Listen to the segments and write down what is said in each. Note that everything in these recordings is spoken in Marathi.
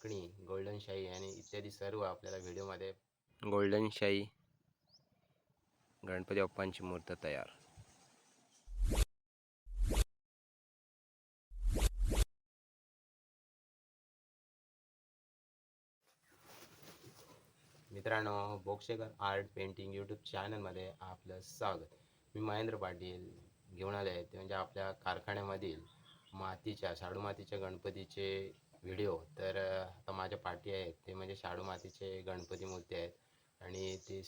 आखणी गोल्डन शाही आणि इत्यादी सर्व आपल्याला व्हिडिओमध्ये गोल्डन शाही गणपती बाप्पांची मूर्त तयार. मित्रांनो बोक्षेकर आर्ट पेंटिंग यूट्यूब चॅनलमध्ये आपलं स्वागत. मी महेंद्र पाटील घेऊन आले आहे ते म्हणजे आपल्या कारखान्यामधील मातीच्या शाडू मातीच्या गणपतीचे व्हिडिओ तर आता माझ्या पाठी आहेत. ते म्हणजे शाडू मातीचे गणपती मूर्ती आहेत. आणि ते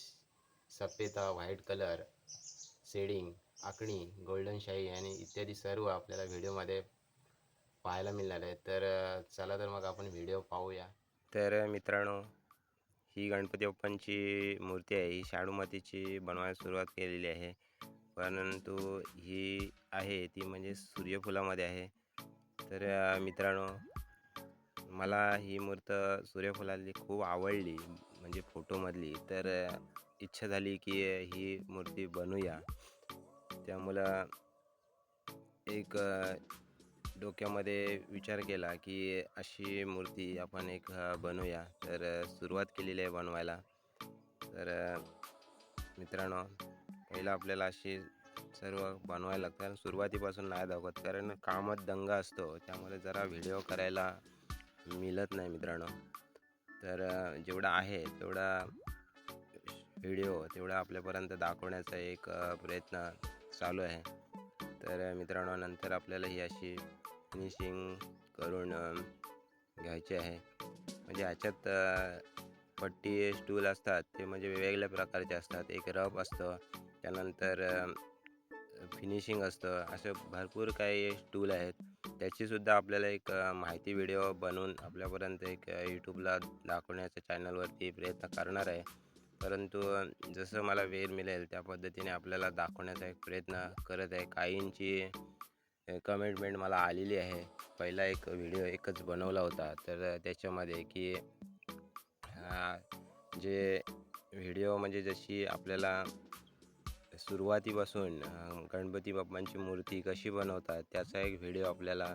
सफेद व्हाईट कलर शेडिंग आखणी गोल्डन शाही आणि इत्यादी सर्व आपल्याला व्हिडिओमध्ये पाहायला मिळणार आहे तर चला तर मग आपण व्हिडिओ पाहूया. तर मित्रांनो ही गणपती बाप्पांची मूर्ती आहे. ही शाडू मातीची बनवायला सुरुवात केलेली आहे. परंतु ही आहे ती म्हणजे सूर्यफुलामध्ये आहे. तर मित्रांनो मला ही मूर्त सूर्यफुलातली खूप आवडली म्हणजे फोटोमधली. तर इच्छा झाली की ही मूर्ती बनवूया त्यामुळं एक डोक्यामध्ये विचार केला की अशी मूर्ती आपण एक बनवूया तर सुरुवात केलेली आहे बनवायला. तर मित्रांनो पहिलं आपल्याला अशी सर्व बनवायला लागतं आणि सुरुवातीपासून नाही दाखवत कारण कामात दंगा असतो. त्यामुळे जरा व्हिडिओ करायला मिळत नाही मित्रांनो. तर जेवढं जेवढा आहे तेवढा व्हिडिओ तेवढा आपल्यापर्यंत दाखवण्याचा एक प्रयत्न चालू आहे. तर मित्रांनो नंतर आपल्याला ही अशी फिनिशिंग करून घ्यायची आहे. म्हणजे ह्याच्यात पट्टी स्टूल असतात ते म्हणजे वेगवेगळ्या प्रकारचे असतात. एक रफ असतं त्यानंतर फिनिशिंग असतं. असं भरपूर काही स्टूल आहेत. त्याचीसुद्धा आपल्याला एक माहिती व्हिडिओ बनवून आपल्यापर्यंत एक यूट्यूबला दाखवण्याच्या चॅनलवरती प्रयत्न करणार आहे. परंतु जसं मला वेळ मिळेल त्या पद्धतीने आपल्याला दाखवण्याचा एक प्रयत्न करत आहे. काहींची कमेंटमेंट मला आलेली आहे. पहिला एक व्हिडिओ एकच बनवला होता. तर त्याच्यामध्ये की जे व्हिडिओ म्हणजे जशी आपल्याला सुरुवातीपासून गणपती बाप्पांची मूर्ती कशी बनवतात त्याचा एक व्हिडिओ आपल्याला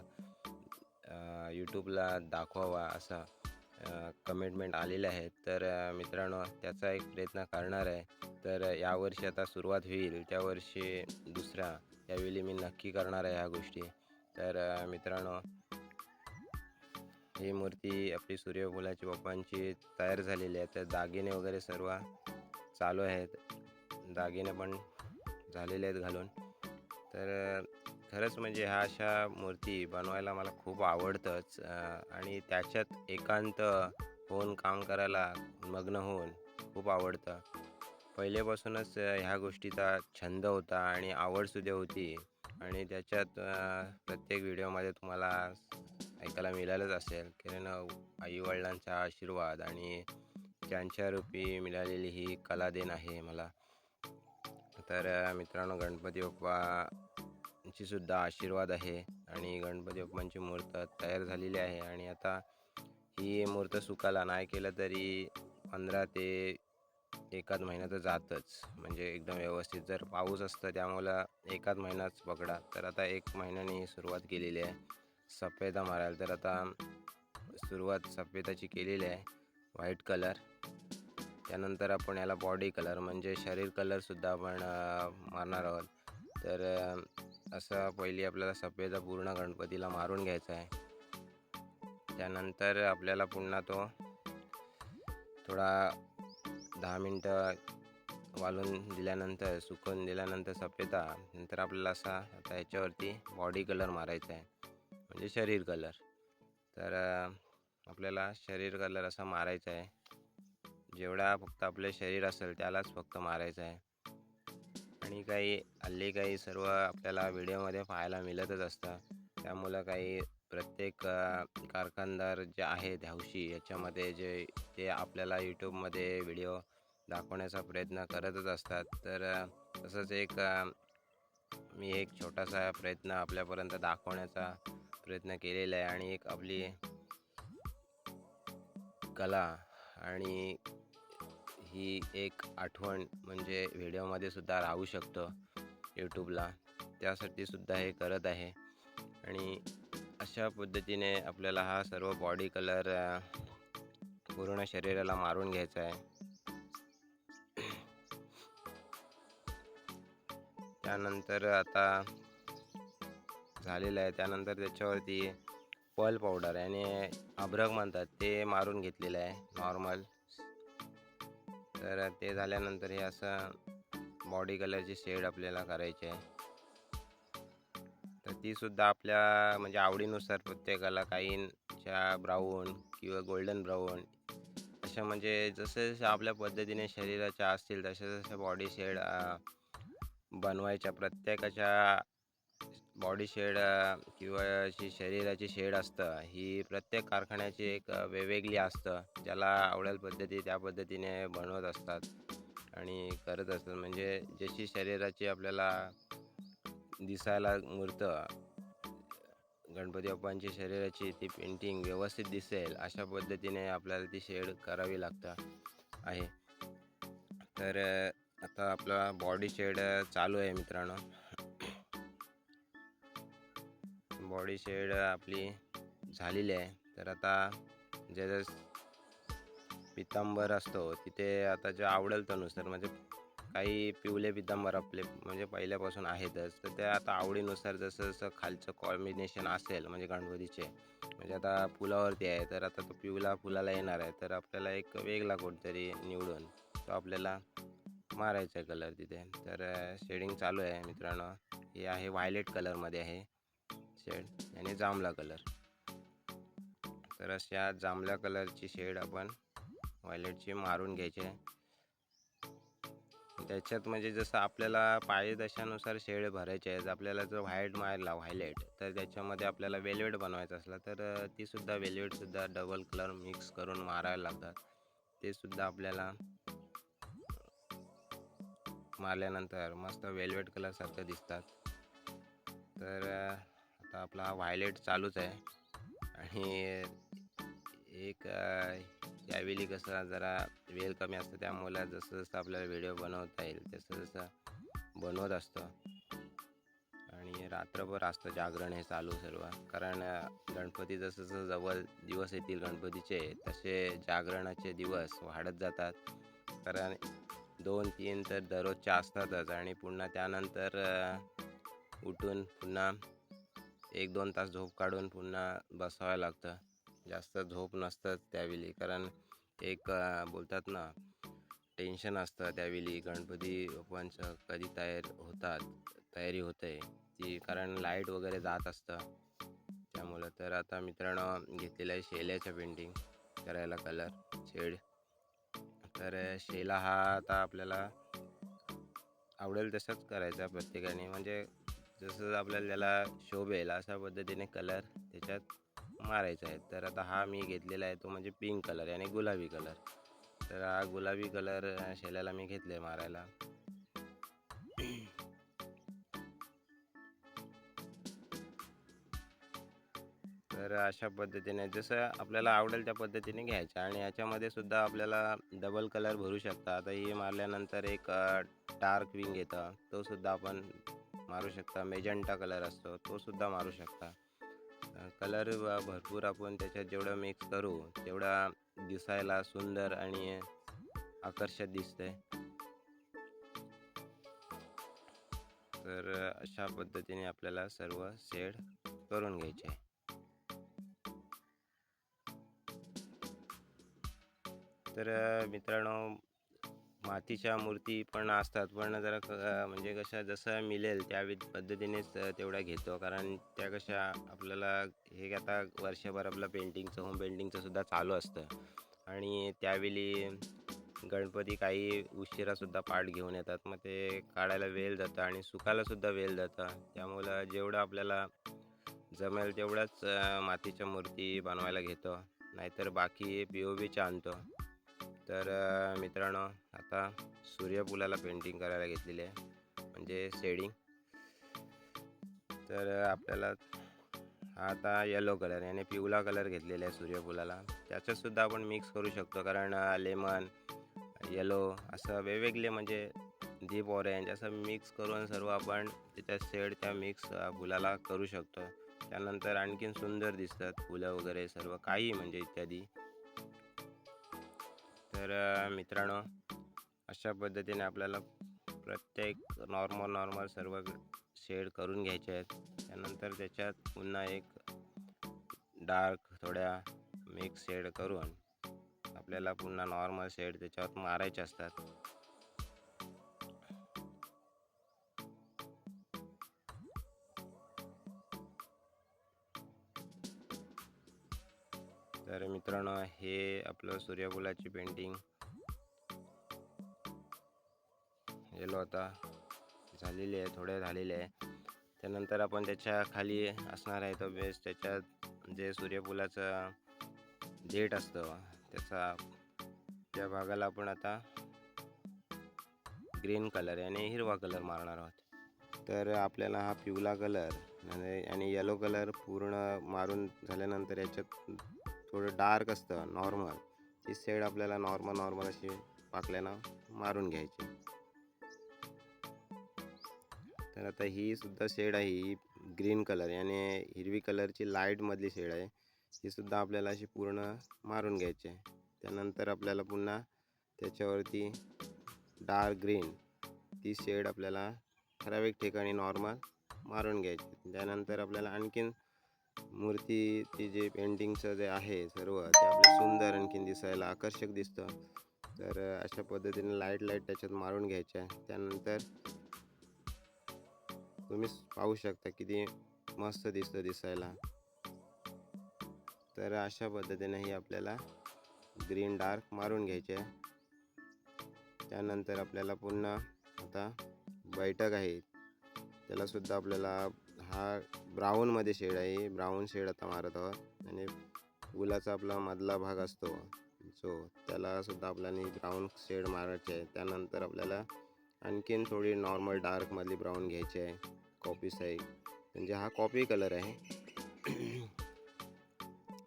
यूट्यूबला दाखवावा असा कमेंटमेंट आलेले आहेत. तर मित्रांनो त्याचा एक प्रयत्न करणार आहे. तर यावर्षी आता सुरुवात होईल. त्या वर्षी दुसरा यावेळी मी नक्की करणार आहे ह्या गोष्टी. तर मित्रांनो ही मूर्ती आपली सूर्यफुलाची बाप्पांची तयार झालेली आहे. तर दागिने वगैरे सर्व चालू आहेत. दागिने पण झालेले आहेत घालून. तर खरंच म्हणजे ह्या अशा मूर्ती बनवायला मला खूप आवडतंच आणि त्याच्यात एकांत होऊन काम करायला मग्न होऊन खूप आवडतं. पहिल्यापासूनच ह्या गोष्टीचा छंद होता आणि आवडसुद्धा होती आणि त्याच्यात प्रत्येक व्हिडिओमध्ये तुम्हाला ऐकायला मिळालंच असेल. कारण आईवडिलांचा आशीर्वाद आणि त्यांच्या रूपी मिळालेली ही कला देण आहे मला. तर मित्रांनो गणपती बाप्पांची सुद्धा आशीर्वाद आहे आणि गणपती बाप्पांची मूर्त तयार झालेली आहे आणि आता ही मूर्त सुकायला नाही केलं तरी पंधरा ते एकाच महिन्यात जातच. म्हणजे एकदम व्यवस्थित जर पाऊस असतं त्यामुळं एकाच महिनाच पकडा. तर आता एक महिन्याने सुरुवात केलेली आहे. सफेदा मारायला तर आता सुरुवात सफेदाची केलेली आहे. White colour. त्यानंतर आपण याला बॉडी कलर म्हणजे शरीर कलरसुद्धा आपण मारणार आहोत. तर असं पहिली आपल्याला सफेदा पूर्ण गणपतीला मारून घ्यायचा आहे. त्यानंतर आपल्याला पुन्हा तो थोडा दहा मिनटं वालून दिल्यानंतर सुकून दिल्यानंतर सफेदा नंतर आपल्याला असा आता ह्याच्यावरती बॉडी कलर मारायचा आहे. म्हणजे शरीर कलर तर आपल्याला शरीर कलर असा मारायचा आहे. जेवढा फक्त आपलं शरीर असेल त्यालाच फक्त मारायचं आहे. आणि काही हल्ली काही सर्व आपल्याला व्हिडिओमध्ये पाहायला मिळतच असतं. त्यामुळं काही प्रत्येक कारखानदार जे आहेत ध्यावशी याच्यामध्ये जे ते आपल्याला यूट्यूबमध्ये व्हिडिओ दाखवण्याचा प्रयत्न करतच असतात. तर तसंच एक मी एक छोटासा प्रयत्न आपल्यापर्यंत दाखवण्याचा प्रयत्न केलेला आहे. आणि एक आपली कला आणि ही एक आठवण म्हणजे व्हिडिओमध्ये सुद्धा राहू शकतं यूट्यूबला त्यासाठी सुद्धा हे करत आहे. आणि अशा पद्धतीने आपल्याला हा सर्व बॉडी कलर पूर्ण शरीराला मारून घ्यायचा आहे. त्यानंतर आता झालेलं आहे. त्यानंतर त्याच्यावरती पल पावडर आणि अभ्रक म्हणतात ते मारून घेतलेलं आहे. नॉर्मल तर ते झाल्यानंतर हे असं बॉडी कलरची शेड आपल्याला करायची आहे. तर तीसुद्धा आपल्या म्हणजे आवडीनुसार प्रत्येकाला काहींच्या ब्राऊन किंवा गोल्डन ब्राऊन अशा म्हणजे जसं जसं आपल्या पद्धतीने शरीराच्या असतील तशा तशा बॉडी शेड बनवायच्या. प्रत्येकाच्या बॉडी शेड किंवा अशी शरीराची शेड असतं ही प्रत्येक कारखान्याची एक वेगवेगळी असतं. ज्याला आवडेल पद्धती त्या पद्धतीने बनवत असतात आणि करत असतात. म्हणजे जशी शरीराची आपल्याला दिसायला मूर्तं गणपती बाप्पांची शरीराची ती पेंटिंग व्यवस्थित दिसेल अशा पद्धतीने आपल्याला ती शेड करावी लागतं आहे. तर आता आपला बॉडी शेड चालू आहे मित्रांनो. बॉडी शेड आपली झालेली आहे. तर आता ज्या पितांबर असतो तिथे आता जे आवडेल त्यानुसार म्हणजे काही पिवले पितांबर आपले म्हणजे पहिल्यापासून आहेतच. तर ते आता आवडीनुसार जसं जसं खालचं कॉम्बिनेशन असेल म्हणजे गणपतीचे म्हणजे आता फुलावरती आहे तर आता तो पिवला फुलाला येणार आहे. तर आपल्याला एक वेगळा कोणतरी निवडून तो आपल्याला मारायचा आहे कलर तिथे. तर शेडिंग चालू आहे मित्रांनो. हे आहे व्हायलेट कलरमध्ये आहे. शेड आणि जांभळा कलर तर अशा जांभळ्या कलरची शेड आपण व्हायलेटची मारून घ्यायची आहे. त्याच्यात म्हणजे जसं आपल्याला पाहिजे तशानुसार शेड भरायचे आहेत आपल्याला जर व्हाईट मारला व्हायलेट तर त्याच्यामध्ये आपल्याला वेलवेट बनवायचं असलं तर तीसुद्धा ती सुद्धा वेलवेटसुद्धा डबल कलर मिक्स करून मारायला लागतात. ते सुद्धा आपल्याला मारल्यानंतर मस्त वेलवेट कलरसारखं दिसतात. तर आता आपला व्हायलेट चालूच आहे. आणि एक यावेळी कसं जरा वेळ कमी असतं त्यामुळे जसं जसं आपल्याला व्हिडिओ बनवता येईल तसं जसं बनवत असतो. आणि रात्रभर असतं जागरण हे चालू सर्व. कारण गणपती जसं जसं जवळ दिवस येतील गणपतीचे तसे जागरणाचे दिवस वाढत जातात. कारण दोन तीन तर दररोजच्या असतातच. आणि पुन्हा त्यानंतर उठून पुन्हा एक दोन तास झोप काढून पुन्हा बसावं लागतं. जास्त झोप नसतं त्यावेळी. कारण एक बोलतात ना टेन्शन असतं त्यावेळी. गणपती बाप्पांचं कधी तयार होतात तयारी होते. ती कारण लाइट वगैरे जात असतं. त्यामुळं तर आता मित्रांनो घेतलेलं आहे शेल्याचं पेंटिंग करायला कलर शेड. तर शेला हा आता आपल्याला आवडेल तसंच करायचा प्रत्येकाने. म्हणजे जसं आपल्याला त्याला शोभेल अशा पद्धतीने कलर त्याच्यात मारायचा आहे. तर आता हा मी घेतलेला आहे तो म्हणजे पिंक कलर आणि गुलाबी कलर. तर हा गुलाबी कलर शेल्याला मी घेतले मारायला. तर अशा पद्धतीने जसं आपल्याला आवडेल त्या पद्धतीने घ्यायचं आणि याच्यामध्ये सुद्धा आपल्याला डबल कलर भरू शकता. आता हे मारल्यानंतर एक डार्क विंग येतं तो सुद्धा आपण मारू शकता. मेजंटा कलर असतो तो सुद्धा मारू शकता. कलर भरपूर आपण त्याच्यात जेवढं मिक्स करू तेवढा दिसायला सुंदर आणि आकर्षक दिसतंय. तर अशा पद्धतीने आपल्याला सर्व सेड करून घ्यायचे. आहे तर मित्रांनो मातीच्या मूर्ती पण असतात. पण जरा क- म्हणजे कशा जसं मिळेल त्या पद्धतीनेच तेवढ्या घेतो. कारण त्या कशा आपल्याला हे आता वर्षभर आपलं पेंटिंगचं होम पेंटिंगचं सुद्धा चालू असतं. आणि त्यावेळी गणपती काही उशिरासुद्धा पाठ घेऊन येतात. मग ते काढायला वेळ जातं आणि सुकायलासुद्धा वेळ जातं. त्यामुळं जेवढं आपल्याला जमेल तेवढ्याच मातीच्या मूर्ती बनवायला घेतो. नाहीतर बाकी पी ओ बीच्या आणतो. तर मित्रांनो आता सूर्यफुलाला पेंटिंग करायला घेतलेली आहे. म्हणजे शेडिंग तर आपल्याला आता येलो कलर याने पिवळा कलर घेतलेला आहे सूर्यफुलाला. त्याच्यातसुद्धा आपण मिक्स करू शकतो कारण लेमन येलो असं वेगवेगळे म्हणजे डीप ऑरेंज असं मिक्स करून सर्व आपण त्याच्या शेड त्या मिक्स फुलाला करू शकतो. त्यानंतर आणखीन सुंदर दिसतात फुलं वगैरे सर्व काही म्हणजे इत्यादी. तर मित्रांनो अशा पद्धतीने आपल्याला प्रत्येक नॉर्मल नॉर्मल सर्व शेड करून घ्यायचे आहेत. त्यानंतर त्याच्यात पुन्हा एक डार्क थोड्या मिक्स शेड करून आपल्याला पुन्हा नॉर्मल शेड त्याच्यावर मारायचे असतात. तर मित्रांनो हे आपलं सूर्यफुलाची पेंटिंग गेलो आता. झालेली आहे थोडे झालेले आहे. त्यानंतर आपण त्याच्याखाली असणार आहे तो बेस त्याच्यात जे सूर्यफुलाचं देठ असतं त्याचा त्या भागाला आपण आता ग्रीन कलर याने हिरवा कलर मारणार आहोत. तर आपल्याला हा पिवळा कलर आणि आणि येलो कलर पूर्ण मारून झाल्यानंतर याच्यात थोडं डार्क असतं नॉर्मल. ती शेड आपल्याला नॉर्मल नॉर्मल अशी पाकल्यानं मारून घ्यायची. तर आता ही सुद्धा शेड आहे ही ग्रीन कलर याने हिरवी कलरची लाईटमधली शेड आहे. ही सुद्धा आपल्याला अशी पूर्ण मारून घ्यायची आहे. त्यानंतर आपल्याला पुन्हा त्याच्यावरती डार्क ग्रीन ती शेड आपल्याला ठराविक ठिकाणी नॉर्मल मारून घ्यायची त्यानंतर आपल्याला आणखीन मूर्तीची जे पेंटिंगचं जे आहे सर्व ते आपलं सुंदर आणखीन दिसायला आकर्षक दिसतं. तर अशा पद्धतीने लाइट लाइट त्याच्यात मारून घ्यायच्या. आहे त्यानंतर तुम्ही पाहू शकता किती मस्त दिसतं दिसायला. तर अशा पद्धतीने ही आपल्याला ग्रीन डार्क मारून घ्यायचे. आहे त्यानंतर आपल्याला पुन्हा आता बैठक आहे. त्यालासुद्धा आपल्याला हा ब्राऊनमध्ये शेड आहे. ब्राऊन शेड आता मारत आहोत. आणि फुलाचा आपला मधला भाग असतो. सो त्यालासुद्धा आपल्याला ब्राऊन शेड मारायचे आहे. त्यानंतर आपल्याला आणखीन थोडी नॉर्मल डार्कमधली ब्राऊन घ्यायची आहे. कॉपी साईड म्हणजे हा कॉपी कलर आहे.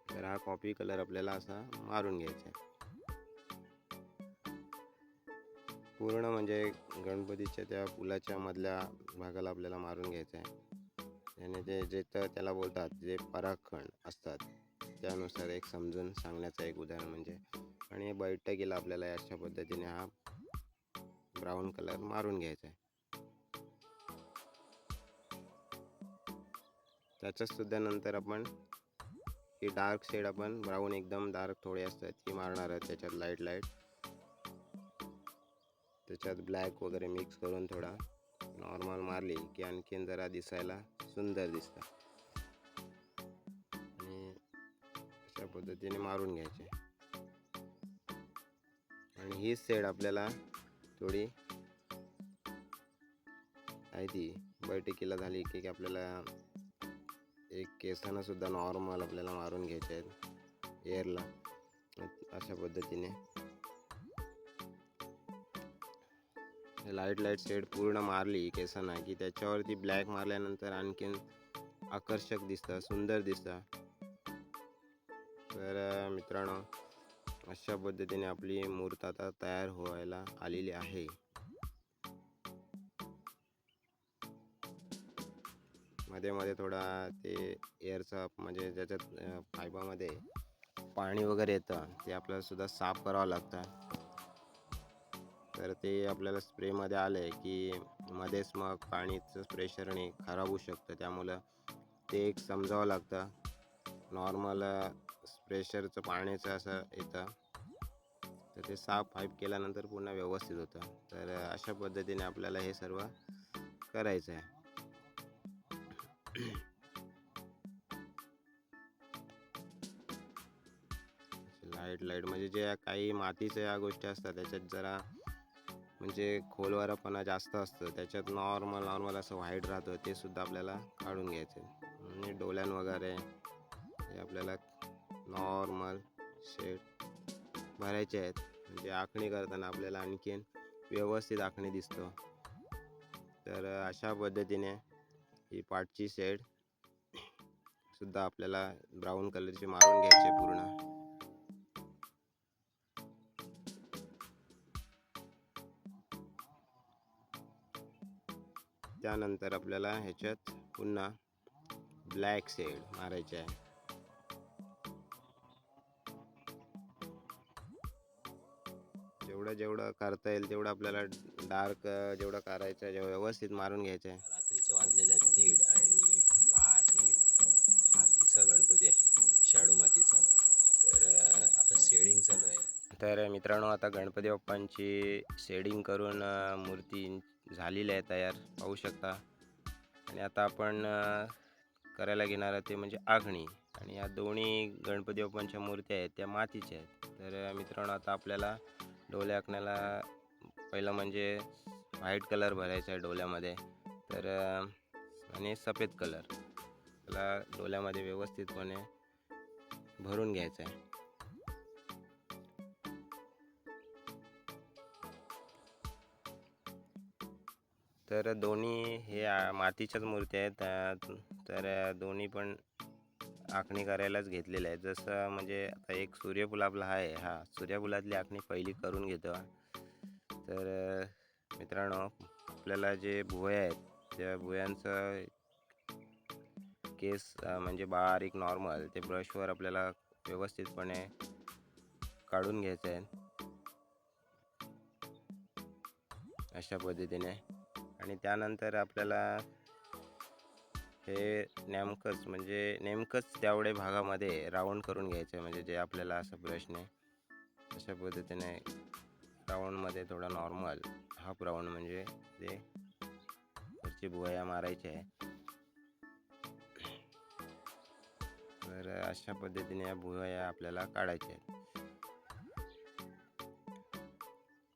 तर हा कॉपी कलर आपल्याला असा मारून घ्यायचा आहे. पूर्ण म्हणजे गणपतीच्या त्या पुलाच्या मधल्या भागाला आपल्याला मारून घ्यायचं आहे. आणि ते जे तर त्याला बोलतात जे परागखंड असतात त्यानुसार एक समजून सांगण्याचं एक उदाहरण म्हणजे आणि बैठकीला आपल्याला अशा पद्धतीने हा ब्राऊन कलर मारून घ्यायचा आहे. त्याच्यात सुद्धा नंतर आपण ही डार्क शेड आपण ब्राऊन एकदम डार्क थोडे असतात ती मारणार आहे त्याच्यात लाइट लाइट. त्याच्यात ब्लॅक वगैरे मिक्स करून थोडा नॉर्मल मारली की आणखीन जरा दिसायला सुंदर दिसतं आणि अशा पद्धतीने मारून घ्यायचे. आणि ही सेड आपल्याला थोडी आहे ती बैठकीला झाली की आपल्याला एक केसानं सुद्धा नॉर्मल आपल्याला मारून घ्यायचे आहेत. एअरला अशा पद्धतीने. लाइट लाइट शेड पूर्ण मारली केसांना की त्याच्यावरती ब्लॅक मारल्यानंतर आणखीन आकर्षक दिसतं सुंदर दिसतं. तर मित्रांनो अशा पद्धतीने आपली मूर्त आता तयार व्हायला आलेली आहे. मध्ये मध्ये थोडा ते एअरचा म्हणजे ज्याच्यात अं, पाईपामध्ये पाणी वगैरे येतं ते आपल्याला सुद्धा साफ करावं लागतं. तर ते आपल्याला स्प्रेमध्ये आलं आहे की मध्येच मग पाणीचं प्रेशरने खराब होऊ शकतं. त्यामुळं ते एक समजावं लागतं. नॉर्मल प्रेशरचं पाण्याचं असं येतं. तर ते साफ पाईप केल्यानंतर पुन्हा व्यवस्थित होतं. तर अशा पद्धतीने आपल्याला हे सर्व करायचं आहे लाइट लाइट म्हणजे जे काही मातीच्या या गोष्टी असतात त्याच्यात जरा म्हणजे खोलवरपणा जास्त असतं. त्याच्यात नॉर्मल नॉर्मल असं व्हाईट राहतं. ते सुद्धा आपल्याला काढून घ्यायचं. आणि डोळ्यान वगैरे हे आपल्याला नॉर्मल शेड भरायचे आहेत. म्हणजे आखणी करताना आपल्याला आणखीन व्यवस्थित आखणी दिसतो. तर अशा पद्धतीने ही पाठची शेड सुद्धा आपल्याला ब्राऊन कलरची मारून घ्यायची पूर्ण. त्यानंतर आपल्याला ह्याच्यात पुन्हा ब्लॅक शेड मारायचे आहे. तेवढं जेवढं करता येईल तेवढं आपल्याला डार्क जेवढं करायचं आहे जेवढं व्यवस्थित मारून घ्यायचं आहे. रात्रीचं वाजलेलं आहे दीड आणि हा आहे मातीचा गणपती आहे शाडू मातीचा. तर आता शेडिंग चालू आहे. तर मित्रांनो आता गणपती बाप्पांची शेडिंग करून मूर्ती झालेली आहे तयार पाहू शकता. आणि आता आपण करायला घेणार ते म्हणजे आखणी आणि या दोन्ही गणपती बाप्पांच्या मूर्त्या आहेत त्या मातीच्या आहेत. तर मित्रांनो आता आपल्याला डोले आखण्याला पहिलं म्हणजे व्हाईट कलर भरायचा आहे डोल्यामध्ये तर आणि सफेद कलर. त्याला डोल्यामध्ये व्यवस्थितपणे भरून घ्यायचं आहे. तर दोन्ही हे मातीच्याच मूर्ती आहेत. तर दोन्ही पण आखणी करायलाच घेतलेलं आहे जसं म्हणजे आता एक सूर्यफुल आपला आहे. हा सूर्यफुलातली आखणी पहिली करून घेतो तर मित्रांनो आपल्याला जे भुवया आहेत त्या भुयांचं केस म्हणजे बारीक नॉर्मल ते ब्रशवर आपल्याला व्यवस्थितपणे काढून घ्यायचं आहे. अशा पद्धतीने. आणि त्यानंतर आपल्याला हे नेमकंच म्हणजे नेमकंच तेवढे भागामध्ये राऊंड करून घ्यायचं आहे म्हणजे जे आपल्याला असं ब्रशने अशा पद्धतीने राऊंडमध्ये थोडा नॉर्मल हाफ राऊंड म्हणजे ते वरची बुवया मारायची आहे. तर अशा पद्धतीने या भुवया आपल्याला काढायच्या आहेत.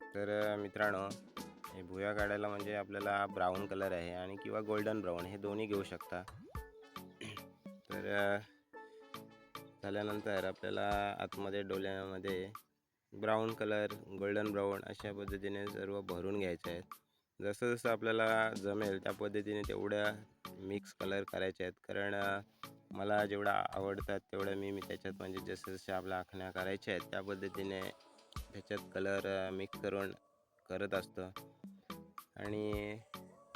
तर मित्रांनो हे भुया काढायला म्हणजे आपल्याला ब्राऊन कलर आहे आणि किंवा गोल्डन ब्राऊन हे दोन्ही घेऊ शकता. तर झाल्यानंतर आपल्याला आतमध्ये डोल्यामध्ये ब्राऊन कलर गोल्डन ब्राऊन अशा पद्धतीने सर्व भरून घ्यायचे आहेत. जसं जसं आपल्याला जमेल त्या पद्धतीने तेवढ्या मिक्स कलर करायचे आहेत. कारण मला जेवढा आवडतात तेवढ्या मी मी त्याच्यात म्हणजे जसं जसे आपल्या आखण्या करायच्या आहेत त्या पद्धतीने त्याच्यात कलर मिक्स करून करत असतं. आणि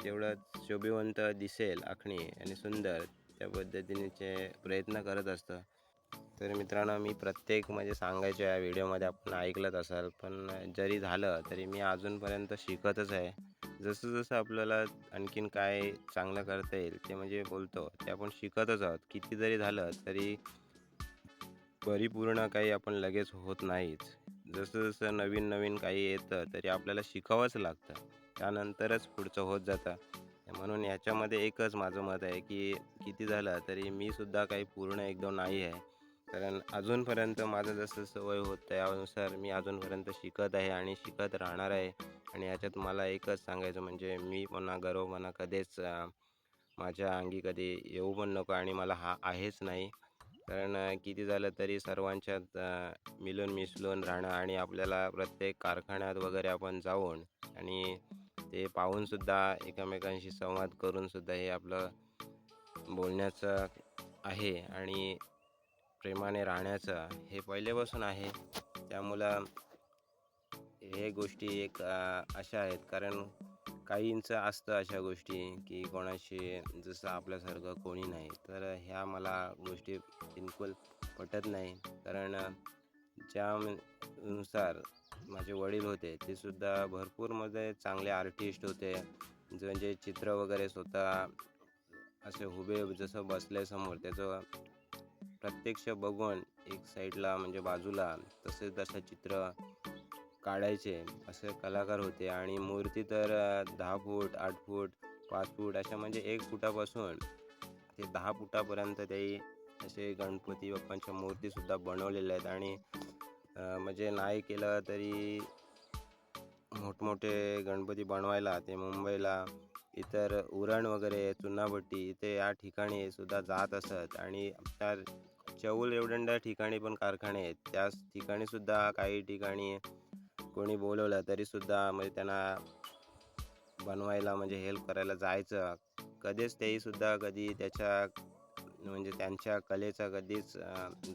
जेवढं शोभिवंत दिसेल आखणी आणि सुंदर त्या पद्धतीनेचे प्रयत्न करत असतं. तर मित्रांनो मी प्रत्येक म्हणजे सांगायचो या व्हिडिओमध्ये आपण ऐकलंच असाल पण जरी झालं तरी मी अजूनपर्यंत शिकतच आहे. जसं जसं आपल्याला आणखीन काय चांगलं करता येईल ते म्हणजे बोलतो ते आपण शिकतच आहोत. किती जरी झालं तरी परिपूर्ण काही आपण लगेच होत नाहीच. जसं जसं नवीन नवीन काही येतं तरी आपल्याला शिकावंच लागतं. त्यानंतरच पुढचं होत जातं. म्हणून याच्यामध्ये एकच माझं मत आहे की किती झालं तरी मी सुद्धा काही पूर्ण एकदम नाही आहे. कारण अजूनपर्यंत माझं जसं सवय होत यानुसार मी अजूनपर्यंत शिकत आहे आणि शिकत राहणार आहे. आणि याच्यात मला एकच सांगायचं म्हणजे मी पुन्हा गर्व म्हणा कधीच माझ्या अंगी कधी येऊ पण नको आणि मला हा आहेच नाही. कारण किती झालं तरी सर्वांच्यात मिलून मिळून मिसळून राहणं आणि आपल्याला प्रत्येक कारखान्यात वगैरे आपण जाऊन आणि ते पाहूनसुद्धा एकमेकांशी संवाद करूनसुद्धा हे आपलं बोलण्याचं आहे आणि प्रेमाने राहण्याचं हे पहिल्यापासून आहे. त्यामुळं हे गोष्टी एक अशा आहेत. कारण काहींचं असतं अशा गोष्टी की कोणाशी जसं आपल्यासारखं कोणी नाही. तर ह्या मला गोष्टी बिलकुल पटत नाही. कारण ज्यानुसार माझे वडील होते ते सुद्धा भरपूरमध्ये चांगले आर्टिस्ट होते. जे म्हणजे चित्र वगैरे स्वतः असे हुबे जसं बसले समोर त्याचं प्रत्यक्ष बघून एक साईडला म्हणजे बाजूला तसेच तसं चित्र काढायचे. असे कलाकार होते आणि मूर्ती तर दहा फूट आठ फूट पाच फूट अशा म्हणजे एक फुटापासून ते दहा फुटापर्यंत ते असे गणपती बाप्पांच्या मूर्तीसुद्धा बनवलेल्या आहेत आणि म्हणजे नाही केलं तरी मोठमोठे गणपती बनवायला ते मुंबईला इतर उरण वगैरे चुनाभट्टी इथे या ठिकाणी सुद्धा जात असत आणि त्या चौल एवढ्या ठिकाणी पण कारखाने आहेत. त्याच ठिकाणीसुद्धा काही ठिकाणी कोणी बोलवलं तरीसुद्धा म्हणजे त्यांना बनवायला म्हणजे हेल्प करायला जायचं. कधीच तेही सुद्धा कधी त्याच्या म्हणजे त्यांच्या कलेचा कधीच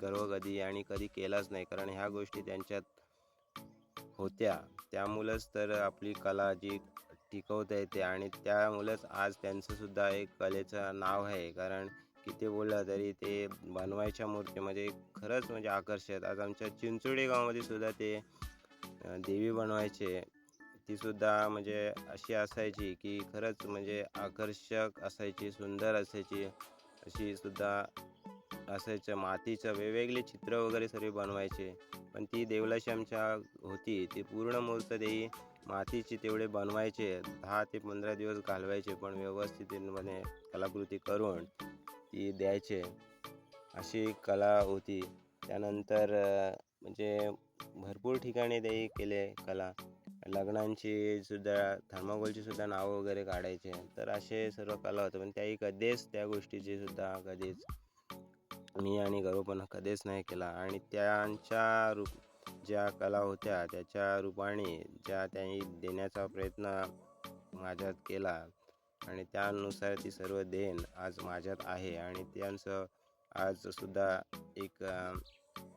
गर्व कधी आणि कधी केलाच नाही. कारण ह्या गोष्टी त्यांच्यात होत्या. त्यामुळंच तर आपली कला जी टिकवता येते आणि त्यामुळंच आज त्यांचंसुद्धा एक कलेचं नाव आहे. कारण किती बोललं तरी ते बनवायच्या मूर्ती म्हणजे खरंच म्हणजे आकर्षक आज आमच्या चिंचोडे गावामध्ये सुद्धा ते देवी बनवायचे तीसुद्धा म्हणजे अशी असायची की खरंच म्हणजे आकर्षक असायची सुंदर असायची. अशी सुद्धा असायचं. मातीचं वेगवेगळे चित्र वगैरे सर्व बनवायचे. पण ती देवलाशी आमच्या होती. ती पूर्ण मूर्त देई मातीची तेवढे बनवायचे. दहा ते पंधरा दिवस घालवायचे पण व्यवस्थितपणे कलाकृती करून ती द्यायचे. अशी कला होती. त्यानंतर म्हणजे भरपूर ठिकाणी ते केले कला. लग्नांची सुद्धा थर्माकोलची सुद्धा नावं वगैरे काढायचे. तर असे सर्व कला होतं. पण त्याही कधीच त्या गोष्टीची सुद्धा कधीच मी आणि गौरवपणा कधीच नाही केला. आणि त्यांच्या रूप ज्या कला होत्या त्याच्या रूपाने ज्या त्यांनी देण्याचा प्रयत्न माझ्यात केला आणि त्यानुसार ती सर्व देण आज माझ्यात आहे. आणि त्यांचं आजसुद्धा एक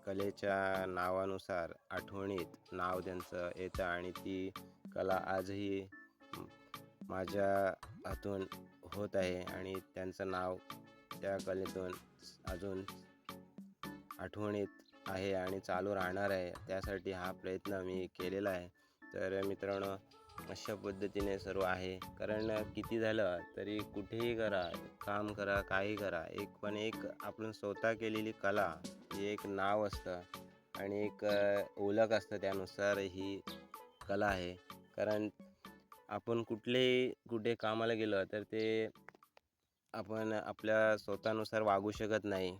कलेच्या नावानुसार आठवणीत नाव त्यांचं येतं आणि ती कला आजही माझ्या हातून होत आहे आणि त्यांचं नाव त्या कलेतून अजून आठवणीत आहे आणि चालू राहणार आहे. त्यासाठी हा प्रयत्न मी केलेला आहे. तर मित्रांनो अशा पद्धतीने सर्व आहे. कारण किती झालं तरी कुठेही करा काम करा काही करा. एक पण एक आपण स्वतः केलेली कला ही एक नाव असतं आणि एक ओळख असतं त्यानुसार ही कला आहे. कारण आपण कुठलेही कुठे कामाला गेलं तर ते आपण आपल्या स्वतःनुसार वागू शकत नाही.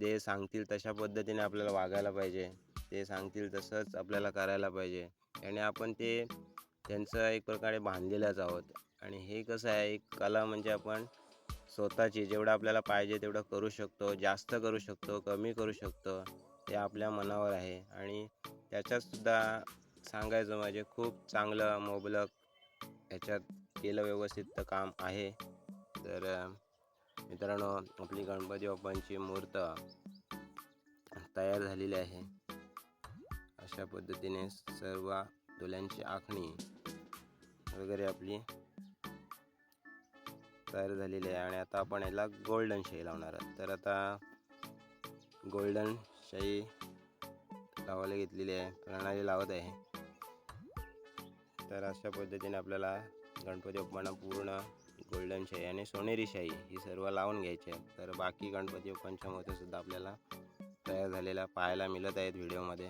जे सांगतील तशा पद्धतीने आपल्याला वागायला पाहिजे. ते सांगतील तसंच आपल्याला करायला पाहिजे. आणि आपण ते त्यांचं एक प्रकारे बांधलेलंच आहोत. आणि हे कसं आहे एक कला म्हणजे आपण स्वतःची जेवढं आपल्याला पाहिजे तेवढं करू शकतो जास्त करू शकतो कमी करू शकतो ते आपल्या मनावर आहे. आणि त्याच्यातसुद्धा सांगायचं म्हणजे खूप चांगलं मोबलक ह्याच्यात केलं व्यवस्थित काम आहे. तर मित्रांनो आपली गणपती बाप्पांची मूर्त तयार झालेली आहे. अशा पद्धतीने सर्व डोल्यांची आखणी वगैरे आपली तयार झालेली आहे आणि आता आपण याला गोल्डन शाई लावणार आहोत. तर आता गोल्डन शाई लावायला घेतलेली आहे प्रणाली लावत आहे. तर अशा पद्धतीने आपल्याला गणपती बाप्पांना पूर्ण गोल्डन शाई आणि सोनेरी शाई ही सर्व लावून घ्यायची आहे. तर बाकी गणपती बाप्पांच्या सुद्धा आपल्याला तयार झालेल्या पाहायला मिळत आहेत व्हिडिओमध्ये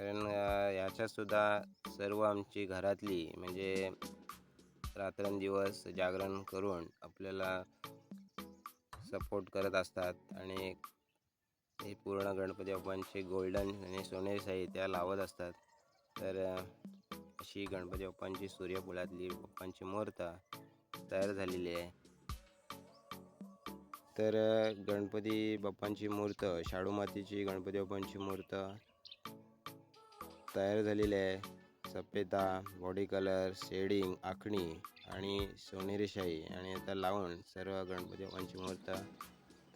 कारण अ, सर्व आमची घरातली म्हणजे रात्रंदिवस जागरण करून आपल्याला सपोर्ट करत असतात आणि हे पूर्ण गणपती बाप्पांचे गोल्डन आणि सोनेरी साई त्या लावत असतात. तर अशी गणपती बाप्पांची सूर्यफुलातली बाप्पांची मूर्त तयार झालेली आहे. तर गणपती बाप्पांची मूर्त शाडू मातीची गणपती बाप्पांची मूर्त तयार झालेली आहे. सफेदा बॉडी कलर शेडिंग आखणी आणि सोनेरी शाही आणि आता लावून सर्व गणपती बाप्पांची मूर्त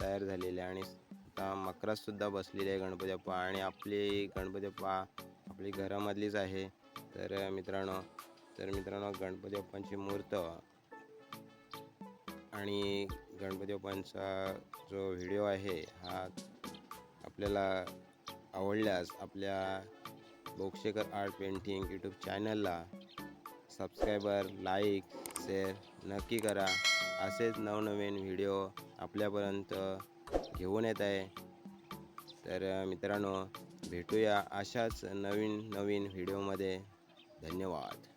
तयार झालेली आहे. आणि आता मकरातसुद्धा बसलेली आहे गणपती बाप्पा. आणि आपली गणपती बाप्पा आपली घरामधलीच आहे. तर मित्रांनो तर मित्रांनो गणपती बाप्पांची मूर्त आणि गणपती बाप्पांचा जो व्हिडिओ आहे हा आपल्याला आवडल्यास आपल्या बोक्षेकर आर्ट पेंटिंग यूट्यूब चॅनलला सबस्क्रायबर लाईक शेअर नक्की करा. असेच नवनवीन व्हिडिओ आपल्यापर्यंत घेऊन येत आहे. तर मित्रांनो भेटूया अशाच नवीन नवीन व्हिडिओमध्ये धन्यवाद.